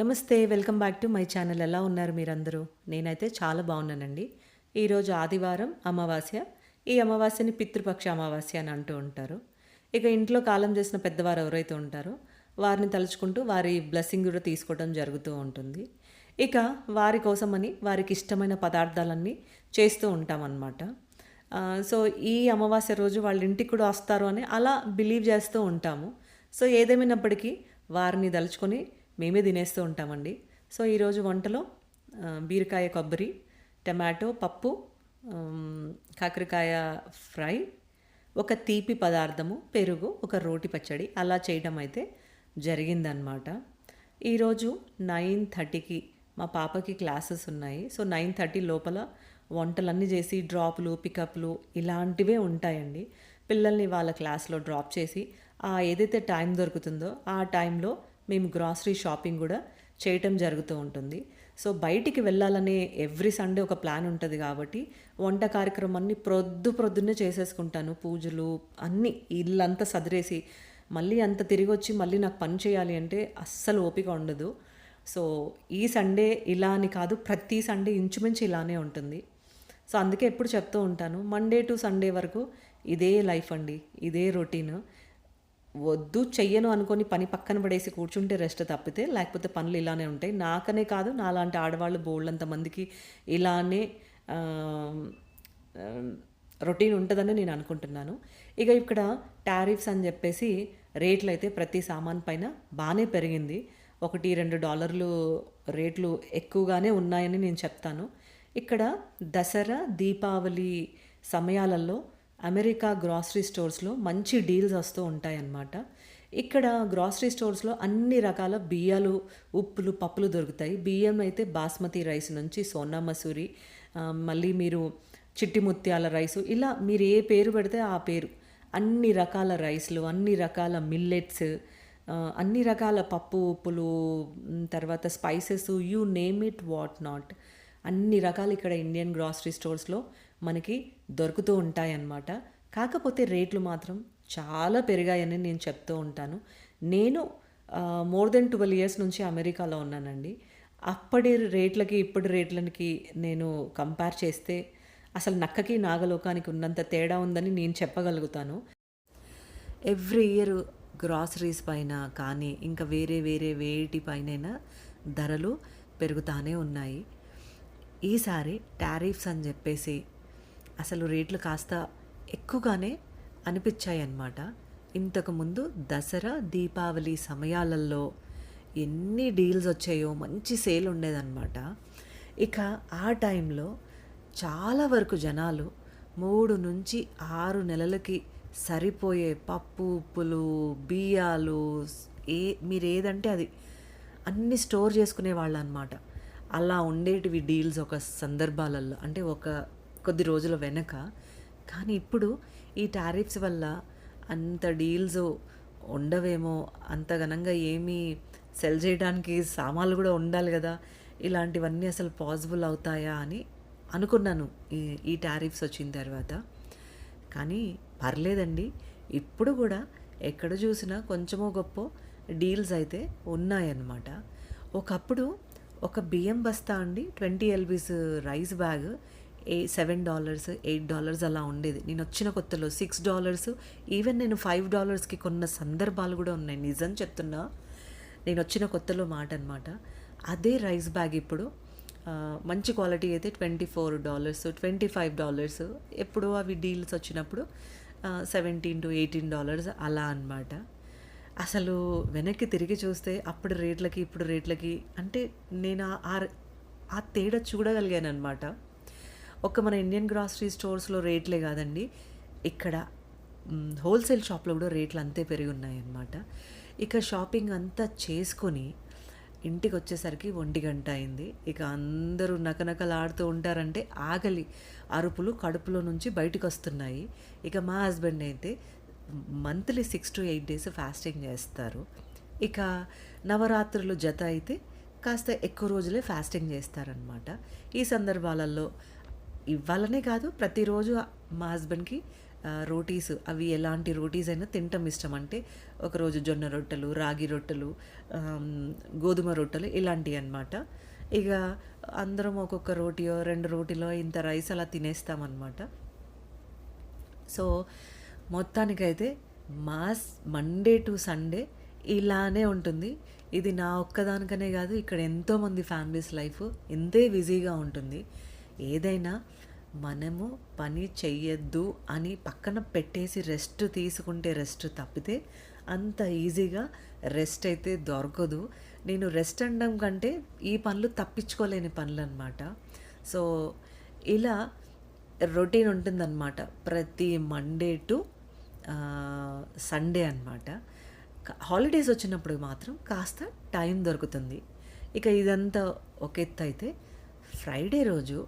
నమస్తే welcome back to my channel. ఎలా ఉన్నారు మీరందరూ? నేనైతే చాలా బాగున్నానండి. ఈరోజు ఆదివారం అమావాస్య. ఈ అమావాస్యని పితృపక్ష అమావాస్య అని అంటూ ఉంటారు. ఇక ఇంట్లో కాలం చేసిన పెద్దవారు ఎవరైతే ఉంటారో వారిని తలుచుకుంటూ వారి బ్లెస్సింగ్ కూడా తీసుకోవడం జరుగుతూ ఉంటుంది. ఇక వారి కోసమని వారికి ఇష్టమైన పదార్థాలన్నీ చేస్తూ ఉంటామన్నమాట. సో ఈ అమావాస్య రోజు వాళ్ళ ఇంటికి కూడా వస్తారు అని అలా బిలీవ్ చేస్తూ ఉంటాము. సో ఏదేమైనప్పటికీ వారిని దలుచుకొని మేమే తినేస్తూ ఉంటామండి. సో ఈరోజు వంటలో బీరకాయ కొబ్బరి టమాటో పప్పు కాకరకాయ ఫ్రై ఒక తీపి పదార్థము పెరుగు ఒక రోటి పచ్చడి అలా చేయడం అయితే జరిగిందనమాట ఈరోజు నైన్ థర్టీకి మా పాపకి క్లాసెస్ ఉన్నాయి. సో నైన్ థర్టీ లోపల వంటలన్నీ చేసి డ్రాప్లు పికప్లు ఇలాంటివే ఉంటాయండి. పిల్లల్ని వాళ్ళ క్లాస్లో డ్రాప్ చేసి ఆ ఏదైతే టైం దొరుకుతుందో ఆ టైంలో మేము గ్రాసరీ షాపింగ్ కూడా చేయటం జరుగుతూ ఉంటుంది. సో బయటికి వెళ్ళాలనే ఎవ్రీ సండే ఒక ప్లాన్ ఉంటుంది కాబట్టి వంట కార్యక్రమాన్ని ప్రొద్దు ప్రొద్దున్నే చేసేసుకుంటాను. పూజలు అన్నీ ఇల్లంతా సదిరేసి మళ్ళీ అంత తిరిగి వచ్చి మళ్ళీ నాకు పని చేయాలి అంటే అస్సలు ఓపిక ఉండదు. సో ఈ సండే ఇలా అని కాదు ప్రతి సండే ఇంచుమించు ఇలానే ఉంటుంది. సో అందుకే ఎప్పుడు చెప్తూ ఉంటాను మండే టు సండే వరకు ఇదే లైఫ్ అండి ఇదే రొటీన్ వద్దు చెయ్యను అనుకొని పని పక్కన పడేసి కూర్చుంటే రెస్ట్ తప్పితే లేకపోతే పనులు ఇలానే ఉంటాయి. నాకనే కాదు నాలాంటి ఆడవాళ్ళు బోళ్ళంత మందికి ఇలానే రొటీన్ ఉంటుందని నేను అనుకుంటున్నాను. ఇక ఇక్కడ టారిఫ్స్ అని చెప్పేసి రేట్లు అయితే ప్రతి సామాన్ పైన బాగానే పెరిగింది. ఒకటి రెండు డాలర్లు రేట్లు ఎక్కువగానే ఉన్నాయని నేను చెప్తాను. ఇక్కడ దసరా దీపావళి సమయాలలో అమెరికా గ్రాసరీ స్టోర్స్లో మంచి డీల్స్ వస్తూ ఉంటాయన్నమాట. ఇక్కడ గ్రాసరీ స్టోర్స్లో అన్ని రకాల బియ్యాలు ఉప్పులు పప్పులు దొరుకుతాయి. బియ్యం అయితే బాస్మతి రైస్ నుంచి సోనా మసూరి మళ్ళీ మీరు చిట్టి ముత్యాల రైసు ఇలా మీరు ఏ పేరు పెడితే ఆ పేరు. అన్ని రకాల రైస్లు అన్ని రకాల మిల్లెట్స్ అన్ని రకాల పప్పు ఉప్పులు తర్వాత spices you name it what not. అన్ని రకాలు ఇక్కడ ఇండియన్ గ్రాసరీ స్టోర్స్లో మనకి దొరుకుతూ ఉంటాయన్నమాట. కాకపోతే రేట్లు మాత్రం చాలా పెరిగాయని నేను చెప్తూ ఉంటాను. నేను మోర్ దెన్ ట్వెల్వ్ ఇయర్స్ నుంచి అమెరికాలో ఉన్నానండి. అప్పటి రేట్లకి ఇప్పటి రేట్లకి నేను కంపేర్ చేస్తే అసలు నక్కకి నాగలోకానికి ఉన్నంత తేడా ఉందని నేను చెప్పగలుగుతాను. ఎవ్రీ ఇయర్ గ్రాసరీస్ పైన కానీ ఇంకా వేరే వేరే వేటి పైన ధరలు పెరుగుతానే ఉన్నాయి. ఈసారి టారిఫ్స్ అని చెప్పేసి అసలు రేట్లు కాస్త ఎక్కువగానే అనిపించాయి అన్నమాట ఇంతకుముందు దసరా దీపావళి సమయాలలో ఎన్ని డీల్స్ వచ్చాయో మంచి సేల్ ఉండేదన్నమాట. ఇక ఆ టైంలో చాలా వరకు జనాలు మూడు నుంచి ఆరు నెలలకి సరిపోయే పప్పు ఉప్పులు బియ్యాలు ఏ మీరు ఏదంటే అది అన్ని స్టోర్ చేసుకునే వాళ్ళు అనమాట అలా ఉండేటివి డీల్స్ ఒక సందర్భాలలో అంటే ఒక కొద్ది రోజుల వెనక. కానీ ఇప్పుడు ఈ టారిఫ్స్ వల్ల అంత డీల్స్ ఉండవేమో అంత ఘనంగా ఏమీ సెల్ చేయడానికి సామాన్లు కూడా ఉండాలి కదా ఇలాంటివన్నీ అసలు పాసిబుల్ అవుతాయా అని అనుకున్నాను ఈ ఈ టారిఫ్స్ వచ్చిన తర్వాత. కానీ పర్లేదండి ఇప్పుడు కూడా ఎక్కడ చూసినా కొంచెమో గొప్ప డీల్స్ అయితే ఉన్నాయన్నమాట. ఒకప్పుడు ఒక బియ్యం బస్తా అండి twenty LBs rice bag. A seven dollars eight dollars అలా ఉండేది. నేను వచ్చిన కొత్తలో సిక్స్ డాలర్స్ ఈవెన్ నేను ఫైవ్ డాలర్స్కి కొన్న సందర్భాలు కూడా ఉన్నాయి. నిజం చెప్తున్నా నేను వచ్చిన కొత్తలో మాట అనమాట అదే రైస్ బ్యాగ్ ఇప్పుడు మంచి క్వాలిటీ అయితే twenty four dollars twenty five dollars ఎప్పుడో అవి డీల్స్ వచ్చినప్పుడు సెవెంటీన్ టు ఎయిటీన్ డాలర్స్ అలా అనమాట అసలు వెనక్కి తిరిగి చూస్తే అప్పుడు రేట్లకి ఇప్పుడు రేట్లకి అంటే నేను ఆ- ఆ తేడా చూడగలిగాను అనమాట ఒక మన ఇండియన్ గ్రాసరీ స్టోర్స్లో రేట్లే కాదండి. ఇక్కడ హోల్సేల్ షాప్లో కూడా రేట్లు అంతే పెరిగి ఉన్నాయన్నమాట ఇక షాపింగ్ అంతా చేసుకొని ఇంటికి వచ్చేసరికి ఒంటి గంట అయింది. ఇక అందరూ నకనకలాడుతూ ఉంటారంటే ఆకలి అరుపులు కడుపులో నుంచి బయటకు వస్తున్నాయి ఇక మా హస్బెండ్ అయితే monthly six to eight days fasting చేస్తారు. ఇక నవరాత్రులు జత అయితే కాస్త ఎక్కువ రోజులే ఫాస్టింగ్ చేస్తారనమాట ఈ సందర్భాలలో ఇవ్వాలనే కాదు ప్రతిరోజు మా హస్బెండ్కి రోటీస్ అవి ఎలాంటి రోటీస్ అయినా తినటం ఇష్టం. అంటే ఒకరోజు జొన్న రొట్టెలు, రాగి రొట్టెలు, గోధుమ రొట్టెలు ఇలాంటివి అనమాట ఇక అందరం ఒక్కొక్క రోటీయో రెండు రోటీలో ఇంత రైస్ అలా తినేస్తామన్నమాట. సో, మొత్తానికైతే మాస్ మండే టు సండే ఇలానే ఉంటుంది. ఇది నా ఒక్కదానికనే కాదు ఇక్కడ ఎంతోమంది ఫ్యామిలీస్ లైఫ్ ఇంతే బిజీగా ఉంటుంది. ఏదైనా మనము పని చెయ్యొద్దు అని పక్కన పెట్టేసి రెస్ట్ తీసుకుంటే రెస్ట్ తప్పితే అంత ఈజీగా రెస్ట్ అయితే దొరకదు. నేను రెస్ట్ అనడం కంటే ఈ పనులు తప్పించుకోలేని పనులనమాట. సో, ఇలా రొటీన్ ఉంటుందనమాట. ప్రతి మండే టు సండే అనమాట. హాలిడేస్ వచ్చినప్పుడు మాత్రం కాస్త టైం దొరుకుతుంది. ఇక ఇదంతా ఒక ఎత్తు అయితే ఫ్రైడే రోజు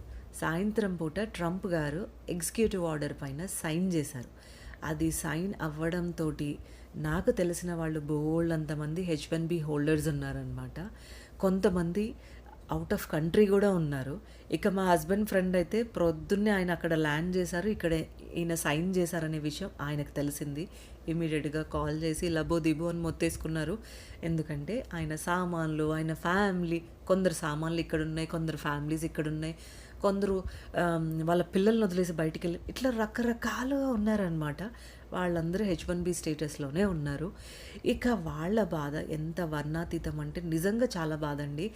సాయంత్రం పూట ట్రంప్ గారు ఎగ్జిక్యూటివ్ ఆర్డర్ పైన సైన్ చేశారు అది సైన్ అవ్వడంతో నాకు తెలిసిన వాళ్ళు బోలెడంతమంది హెచ్-1బీ హోల్డర్స్ ఉన్నారనమాట. కొంతమంది అవుట్ ఆఫ్ కంట్రీ కూడా ఉన్నారు. ఇక మా హస్బెండ్ ఫ్రెండ్ అయితే ప్రొద్దున్నే ఆయన అక్కడ ల్యాండ్ చేశారు ఇక్కడే ఈయన సైన్ చేశారనే విషయం ఆయనకు తెలిసింది. ఇమీడియట్గా కాల్ చేసి లబో దిబో అని మొత్తేసుకున్నారు. ఎందుకంటే ఆయన సామాన్లు, ఆయన ఫ్యామిలీ కొందరు సామాన్లు ఇక్కడ ఉన్నాయి కొందరు ఫ్యామిలీస్ ఇక్కడ ఉన్నాయి కొందరు వాళ్ళ పిల్లల్ని వదిలేసి బయటికి వెళ్ళి ఇట్లా రకరకాలుగా ఉన్నారనమాట. వాళ్ళందరూ హెచ్-1బీ స్టేటస్‌లోనే ఉన్నారు. ఇక వాళ్ళ బాధ ఎంత వర్ణాతీతం అంటే నిజంగా చాలా బాధ అండి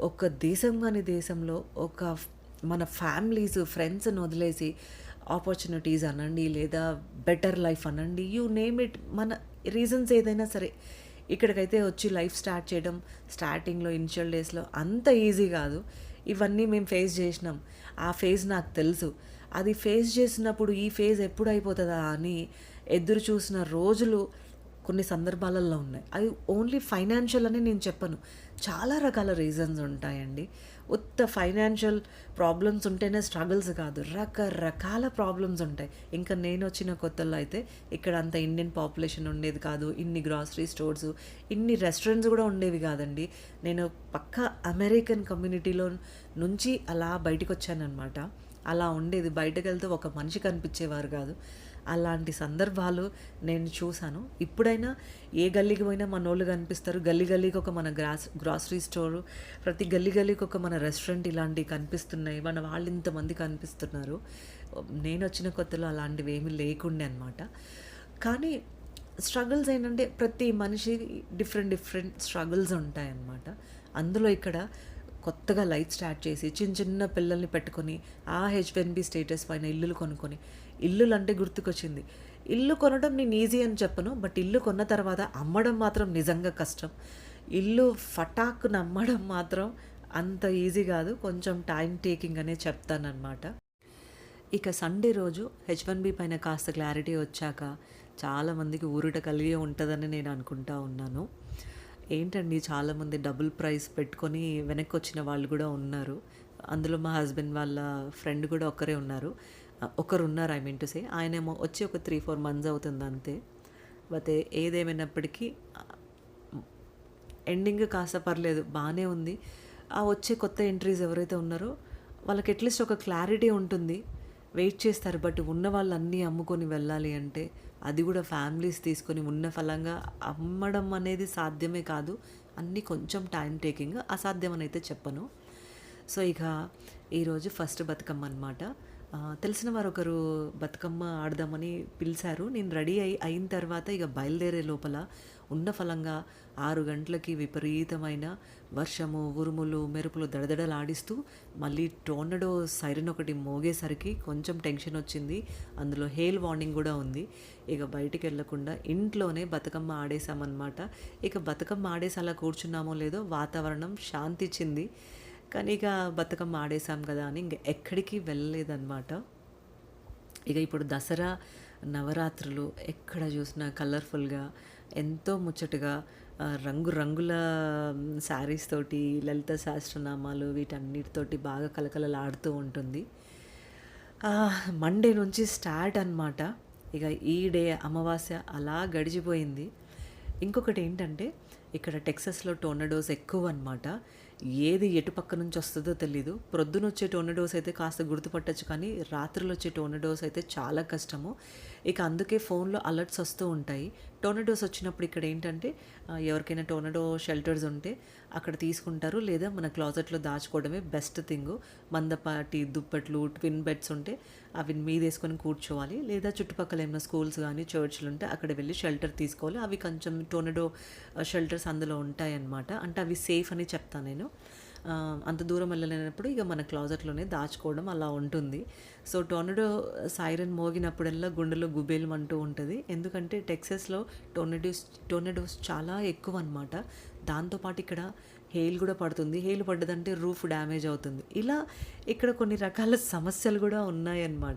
ఒక దేశం కాని దేశంలో ఒక మన ఫ్యామిలీస్, ఫ్రెండ్స్‌ని వదిలేసి ఆపర్చునిటీస్ అనండి, లేదా బెటర్ లైఫ్ అనండి, యూ నేమ్ ఇట్. మన రీజన్స్ ఏదైనా సరే ఇక్కడికైతే వచ్చి లైఫ్ స్టార్ట్ చేయడం స్టార్టింగ్‌లో ఇనిషియల్ డేస్‌లో అంత ఈజీ కాదు. ఇవన్నీ మేము ఫేస్ చేసినాం. ఆ ఫేజ్ నాకు తెలుసు. అది ఫేస్ చేసినప్పుడు ఈ ఫేజ్ ఎప్పుడు అయిపోతుందా అని ఎదురు చూసిన రోజులు కొన్ని సందర్భాలలో ఉన్నాయి. అవి ఓన్లీ ఫైనాన్షియల్ అని నేను చెప్పను. చాలా రకాల రీజన్స్ ఉంటాయండి. ఉత్త ఫైనాన్షియల్ ప్రాబ్లమ్స్ ఉంటేనే స్ట్రగుల్స్ కాదు. రకరకాల ప్రాబ్లమ్స్ ఉంటాయి. ఇంకా నేను వచ్చిన కొత్తల్లో అయితే ఇక్కడ అంత ఇండియన్ పాపులేషన్ ఉండేది కాదు. ఇన్ని గ్రోసరీ స్టోర్స్, ఇన్ని రెస్టారెంట్స్ కూడా ఉండేవి కాదండి నేను పక్కా అమెరికన్ కమ్యూనిటీలో నుంచి అలా బయటికొచ్చాననమాట. అలా ఉండేది. బయటకెళ్తే ఒక మనిషి కనిపించేవారు కాదు అలాంటి సందర్భాలు నేను చూశాను ఇప్పుడైనా ఏ గల్లీకి పోయినా మనోళ్ళు కనిపిస్తారు. గల్లీ గల్లీకి ఒక మన గ్రాస్ గ్రోసరీ స్టోరు, ప్రతి గల్లీ గల్లీకి ఒక మన రెస్టారెంట్ ఇలాంటివి కనిపిస్తున్నాయి. మన వాళ్ళు ఇంతమంది కనిపిస్తున్నారు. నేను వచ్చిన కొత్తలో అలాంటివి ఏమీ లేకుండే అనమాట. కానీ స్ట్రగుల్స్ ఏంటంటే ప్రతి మనిషి డిఫరెంట్ డిఫరెంట్ స్ట్రగుల్స్ ఉంటాయన్నమాట. అందులో ఇక్కడ కొత్తగా లైఫ్ స్టార్ట్ చేసి చిన్న చిన్న పిల్లల్ని పెట్టుకొని ఆ హెచ్ఎన్బి స్టేటస్ పైన ఇల్లులు కొనుక్కొని ఇల్లులంటే గుర్తుకొచ్చింది. ఇల్లు కొనడం నేను ఈజీ అని చెప్పను. బట్ ఇల్లు కొన్న తర్వాత అమ్మడం మాత్రం నిజంగా కష్టం. ఇల్లు ఫటాక్కున అమ్మడం మాత్రం అంత ఈజీ కాదు కొంచెం టైం టేకింగ్ అనే చెప్తాననమాట. ఇక సండే రోజు హెచ్-1బీ పైన కాస్త క్లారిటీ వచ్చాక చాలామందికి ఊరట కలిగి ఉంటుందని నేను అనుకుంటా ఉన్నాను. ఏంటండి చాలామంది డబుల్ ప్రైస్ పెట్టుకొని వెనక్కి వచ్చిన వాళ్ళు కూడా ఉన్నారు. అందులో మా హస్బెండ్ వాళ్ళ ఫ్రెండ్ కూడా ఒక్కరే ఉన్నారు. ఒకరు ఒకరున్నారు ఐ మీన్ టు సే. ఆయనేమో వచ్చి ఒక 3, 4 మంత్స్ అవుతుంది అంతే. బట్ ఏదేమైనప్పటికీ ఎండింగ్ కాస్త పర్లేదు బాగానే ఉంది. ఆ వచ్చే కొత్త ఎంట్రీస్ ఎవరైతే ఉన్నారో వాళ్ళకి అట్‌లీస్ట్ ఒక క్లారిటీ ఉంటుంది. వెయిట్ చేస్తారు. బట్ ఉన్న వాళ్ళన్నీ అమ్ముకొని వెళ్ళాలి అంటే అది కూడా ఫ్యామిలీస్ తీసుకొని ఉన్న ఫలంగా అమ్మడం అనేది సాధ్యమే కాదు. అన్నీ కొంచెం టైం టేకింగ్. అసాధ్యం అని అయితే చెప్పను. సో, ఇక ఈరోజు ఫస్ట్ బతుకమ్మ అనమాట. తెలిసిన వారు ఒకరు బతుకమ్మ ఆడదామని పిలిచారు. నేను రెడీ అయి అయిన తర్వాత ఇక బయలుదేరే లోపల ఉన్న ఫలంగా ఆరు గంటలకి విపరీతమైన వర్షము, ఉరుములు, మెరుపులు దడదడలాడిస్తూ మళ్ళీ టోర్నడో సైరన్ ఒకటి మోగేసరికి కొంచెం టెన్షన్ వచ్చింది అందులో హెయిల్ వార్నింగ్ కూడా ఉంది. ఇక బయటికి వెళ్ళకుండా ఇంట్లోనే బతుకమ్మ ఆడేశామన్నమాట ఇక బతుకమ్మ ఆడేసి అలా కూర్చున్నామో లేదో వాతావరణం శాంతిచ్చింది. కానీ ఇక బతుకమ్మ ఆడేసాం కదా అని ఇంక ఎక్కడికి వెళ్ళలేదనమాట. ఇక ఇప్పుడు దసరా, నవరాత్రులు ఎక్కడ చూసినా కలర్‌ఫుల్‌గా ఎంతో ముచ్చటగా రంగు రంగుల శారీస్ తోటి, లలిత సహస్రనామాలు వీటన్నిటితోటి బాగా కలకలలాడుతూ ఉంటుంది. మండే నుంచి స్టార్ట్ అనమాట. ఇక ఈ డే అమావాస్య అలా గడిచిపోయింది. ఇంకొకటి ఏంటంటే ఇక్కడ టెక్సస్లో టోర్నడోస్ ఎక్కువనమాట. ఏది ఎటు పక్క నుంచి వస్తుందో తెలీదు. ప్రొద్దున వచ్చే టోర్నడోస్ అయితే కాస్త గుర్తుపట్టచ్చు కానీ రాత్రులు వచ్చే టోర్నడోస్ అయితే చాలా కష్టము. ఇక అందుకే ఫోన్లో అలర్ట్స్ వస్తూ ఉంటాయి. టోర్నడోస్ వచ్చినప్పుడు ఇక్కడ ఏంటంటే ఎవరికైనా టోర్నడో షెల్టర్స్ ఉంటే అక్కడ తీసుకుంటారు. లేదా మన క్లాజెట్లో దాచుకోవడమే బెస్ట్ థింగ్. మందపాటి దుప్పట్లు ట్విన్ బెడ్స్ ఉంటే అవి మీద వేసుకొని కూర్చోవాలి. లేదా చుట్టుపక్కల ఏమైనా స్కూల్స్ కానీ చర్చ్లు ఉంటే అక్కడ వెళ్ళి షెల్టర్ తీసుకోవాలి. అవి కొంచెం టోర్నడో షెల్టర్స్ అందులో ఉంటాయన్నమాట. అంటే అవి సేఫ్ అని చెప్తాను నేను. అంత దూరం వెళ్ళలేనప్పుడు ఇక మన క్లాజెట్లోనే దాచుకోవడం అలా ఉంటుంది. సో టోర్నడో సైరన్ మోగినప్పుడల్లా గుండెలో గుబేలం అంటూ ఉంటుంది. ఎందుకంటే టెక్సస్లో టోర్నడోస్ టోర్నడోస్ చాలా ఎక్కువ అనమాట దాంతోపాటు ఇక్కడ హెయిల్ కూడా పడుతుంది. హెయిల్ పడ్డదంటే రూఫ్ డ్యామేజ్ అవుతుంది. ఇలా ఇక్కడ కొన్ని రకాల సమస్యలు కూడా ఉన్నాయన్నమాట.